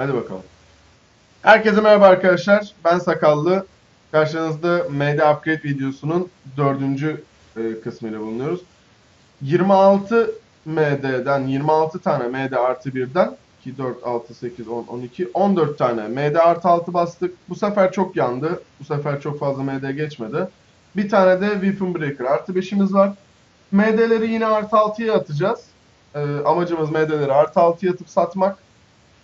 Hadi bakalım. Herkese merhaba arkadaşlar. Ben Sakallı. Karşınızda MD Upgrade videosunun dördüncü e, kısmıyla bulunuyoruz. 26 MD'den, 26 tane MD artı 1'den 2, 4, 6, 8, 10, 12, 14 tane MD artı 6 bastık. Bu sefer çok yandı. Bu sefer çok fazla MD geçmedi. Bir tane de Weapon Breaker artı 5'imiz var. MD'leri yine artı 6'ya atacağız. E, amacımız MD'leri artı 6'ya atıp satmak.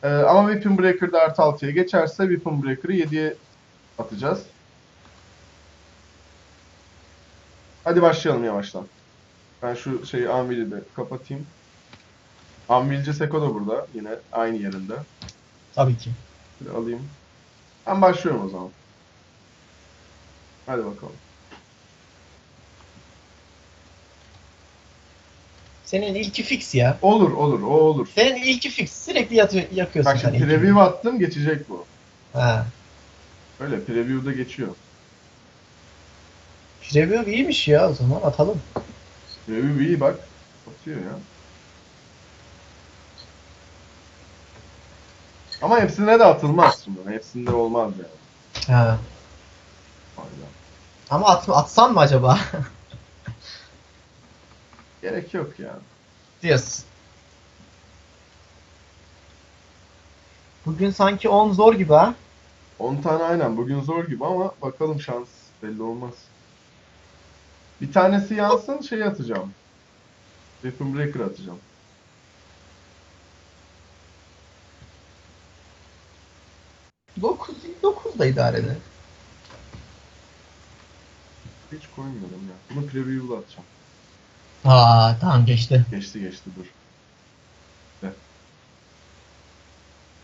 Ee, ama Weapon Breaker'da artı 6'ya geçerse Weapon Breaker'ı 7'ye atacağız. Hadi başlayalım yavaştan. Ben şu şeyi Anvil'i de kapatayım. Anvilci Seko da burada. Yine aynı yerinde. Tabii ki. Bir alayım. Ben başlıyorum o zaman. Hadi bakalım. Senin ilki fix ya. Olur olur o olur. Senin ilki fix. Sürekli yatıyor, yakıyorsun Bak sen şimdi preview attım geçecek bu. Ha. Öyle preview'da geçiyor. Preview iyiymiş ya o zaman atalım. Preview iyi bak. Atıyor ya. Ama hepsine de atılmaz şimdi. Hepsinde olmaz yani. Ha. Aynen. Ama at, atsan mı acaba? Gerek yok yani. Diyorsun. Bugün sanki 10 zor gibi ha. 10 tane aynen. Bugün zor gibi ama bakalım şans belli olmaz. Bir tanesi yansın şey atacağım. Weapon Breaker atacağım. Dokuz, 9 da idare eder. Hiç koymuyorum ya. Bunu preview'da atacağım. Aa tamam geçti. Geçti geçti dur.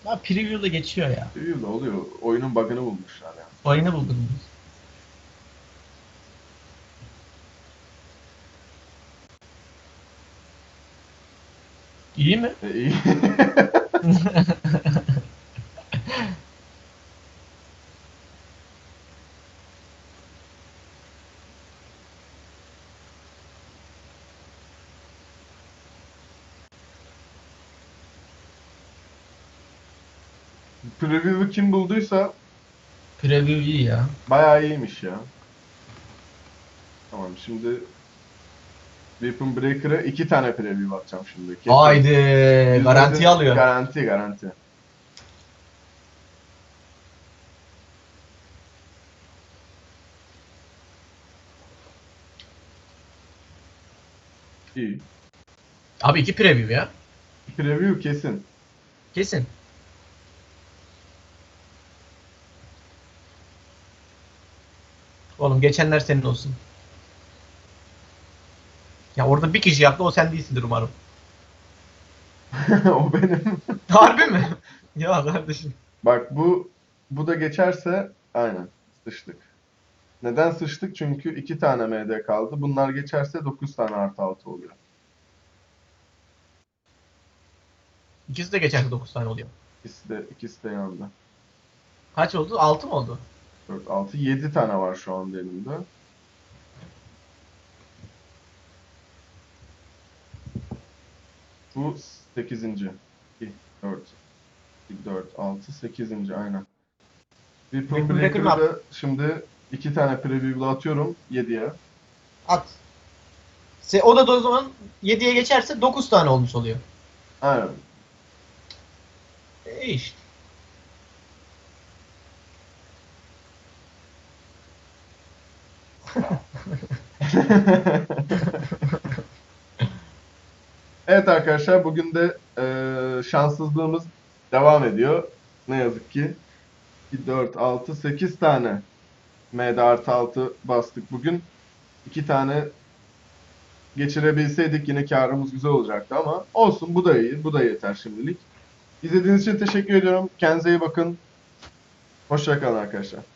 Ya preview'da geçiyor ya. Preview'da oluyor. Oyunun bug'ını bulmuşlar yani. Oyunu buldum. İyi mi? E, iyi. Preview'u kim bulduysa Preview iyi ya. bayağı iyiymiş ya. Tamam şimdi Weapon Breaker'a iki tane preview atacağım şimdi. Kesin. Haydi Yüzde garanti yüz alıyor. Garanti garanti. İyi. Abi iki preview ya. Preview kesin. Kesin. Oğlum geçenler senin olsun. Ya orada bir kişi yaptı o sen değilsindir umarım. o benim. Harbi mi? ya kardeşim. Bak bu bu da geçerse aynen sıçtık. Neden sıçtık? Çünkü iki tane MD kaldı. Bunlar geçerse 9 tane artı 6 oluyor. İkisi de geçerse 9 tane oluyor. İkisi de, ikisi de yandı. Kaç oldu? 6 mı oldu? 4, 6, 7 tane var şu anda elimde. Bu 8. 2, 4, 4, 6, 8. aynen. Weapon Weapon Breaker ne Breaker'ı da şimdi iki tane preview'la atıyorum 7'ye. At. Se o da o zaman 7'ye geçerse 9 tane olmuş oluyor. Aynen. E işte. Evet arkadaşlar bugün de e, şanssızlığımız devam ediyor. Ne yazık ki. 4, 6, 8 tane MD artı 6 bastık bugün. 2 tane geçirebilseydik yine karımız güzel olacaktı ama olsun bu da iyi. Bu da yeter şimdilik. İzlediğiniz için teşekkür ediyorum. Kendinize iyi bakın. Hoşçakalın arkadaşlar.